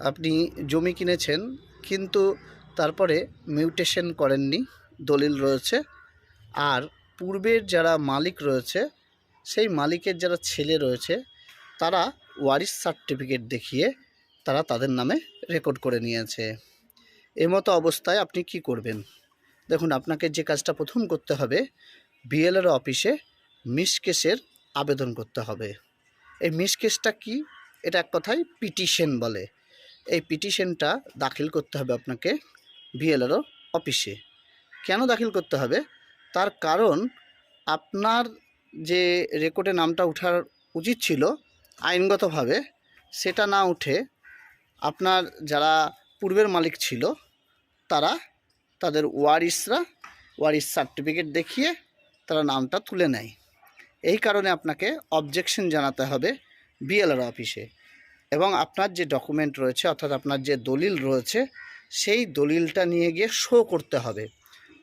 আপনি জমি কিনেছেন, কিন্তু তারপরে মিউটেশন করেননি, দলিল রয়েছে। আর পূর্বের যারা মালিক রয়েছে, সেই মালিকের যারা ছেলে রয়েছে, তারা ওয়ারিস সার্টিফিকেট দেখিয়ে তারা তাদের নামে রেকর্ড করে নিয়েছে। এমতো অবস্থায় আপনি কি করবেন? দেখুন, আপনাকে যে কাজটা প্রথম করতে হবে বিএলআর অফিসে মিস কেসের আবেদন করতে হবে। এই মিস কেসটা কি? এটা এক কথায় পিটিশন বলে। এই পিটিশনটা দাখিল করতে হবে আপনাকে বিএলআরও অফিসে। কেন দাখিল করতে হবে? তার কারণ আপনার যে রেকর্ডে নামটা ওঠার উচিত ছিল, আইনগতভাবে সেটা না উঠে আপনার যারা পূর্বের মালিক ছিল, তারা তাদের ওয়ারিসরা, ওয়ারিস সার্টিফিকেট দেখিয়ে তারা নামটা তুলে নেয়। এই কারণে আপনাকে অবজেকশন জানাতে হবে বিএলআর অফিসে। এবং আপনার যে ডকুমেন্ট রয়েছে, অর্থাৎ আপনার যে দলিল রয়েছে, সেই দলিলটা নিয়ে গিয়ে শো করতে হবে।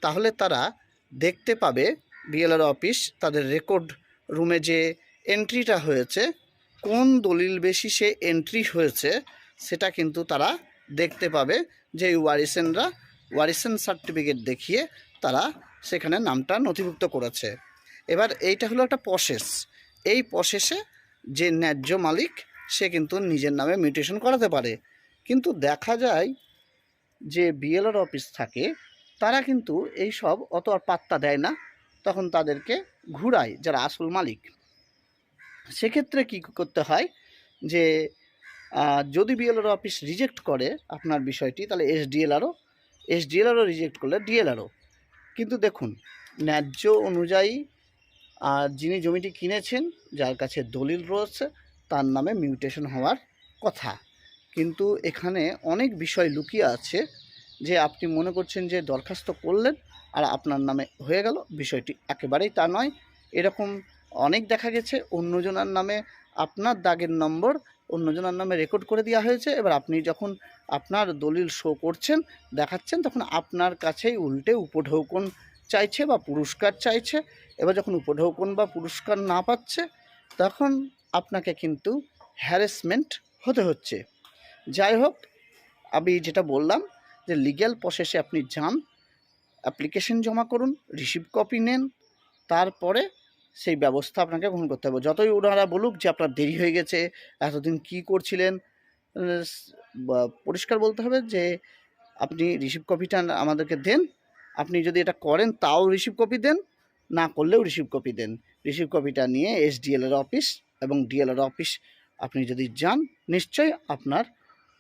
তাহলে তারা দেখতে পাবে বিএলআর অফিস তাদের রেকর্ড রুমে যে এন্ট্রিটা হয়েছে, কোন দলিল বেশি সে এন্ট্রি হয়েছে, সেটা কিন্তু তারা দেখতে পাবে যে ওয়ারিসেনরা ওয়ারিসেন সার্টিফিকেট দেখিয়ে তারা সেখানে নামটা নথিভুক্ত করেছে। এবার এইটা হলো একটা প্রসেস এই প্রসেসে যে ন্যায্য মালিক সে কিন্তু নিজের নামে মিউটেশন করাতে পারে। কিন্তু দেখা যায় যে বিএলআর অফিস থাকে, তারা কিন্তু এই সব অত আর পাত্তা দেয় না। তখন তাদেরকে ঘুরায় যারা আসল মালিক। সেক্ষেত্রে কি করতে হয় যে যদি বিএলআর অফিস রিজেক্ট করে আপনার বিষয়টি, তাহলে এসডিএলআরও এসডিএলআরও রিজেক্ট করলে ডিএলআরও। কিন্তু দেখুন, ন্যায্য অনুযায়ী আর যিনি জমিটি কিনেছেন, যার কাছে দলিল রয়েছে তার নামে মিউটেশন হওয়ার কথা। কিন্তু এখানে অনেক বিষয় লুকিয়ে আছে যে আপনি মনে করছেন যে দরখাস্ত করলেন আর আপনার নামে হয়ে গেল। বিষয়টি একেবারেই তা নয়। এরকম অনেক দেখা গেছে, অন্যজনার নামে আপনার দাগের নম্বর, অন্যজনের নামে রেকর্ড করে দেওয়া হয়েছে। এবার আপনি যখন আপনার দলিল শো করছেন, দেখাচ্ছেন, তখন আপনার কাছেই উল্টে উপঢৌকন চাইছে বা পুরস্কার চাইছে। এবার যখন উপঢৌকন বা পুরস্কার না পাচ্ছে, তখন আপনাকে কিন্তু হ্যারাসমেন্ট হতে হচ্ছে। যাই হোক, আমি যেটা বললাম যে লিগ্যাল প্রসেসে আপনি যান অ্যাপ্লিকেশন জমা করুন রিসিভ কপি নেন, তারপরে সেই ব্যবস্থা আপনাকে গ্রহণ করতে হবে। যতই ওনারা বলুক যে আপনার দেরি হয়ে গেছে, এতদিন কি করছিলেন পরিষ্কার বলতে হবে যে আপনি রিসিভ কপিটা আমাদেরকে দেন, আপনি যদি এটা করেন তাও রিসিভ কপি দেন, না করলেও রিসিভ কপি দেন। রিসিভ কপিটা নিয়ে এসডিএলের অফিস এবং ডিএলআর অফিস আপনি যদি যান নিশ্চয়ই আপনার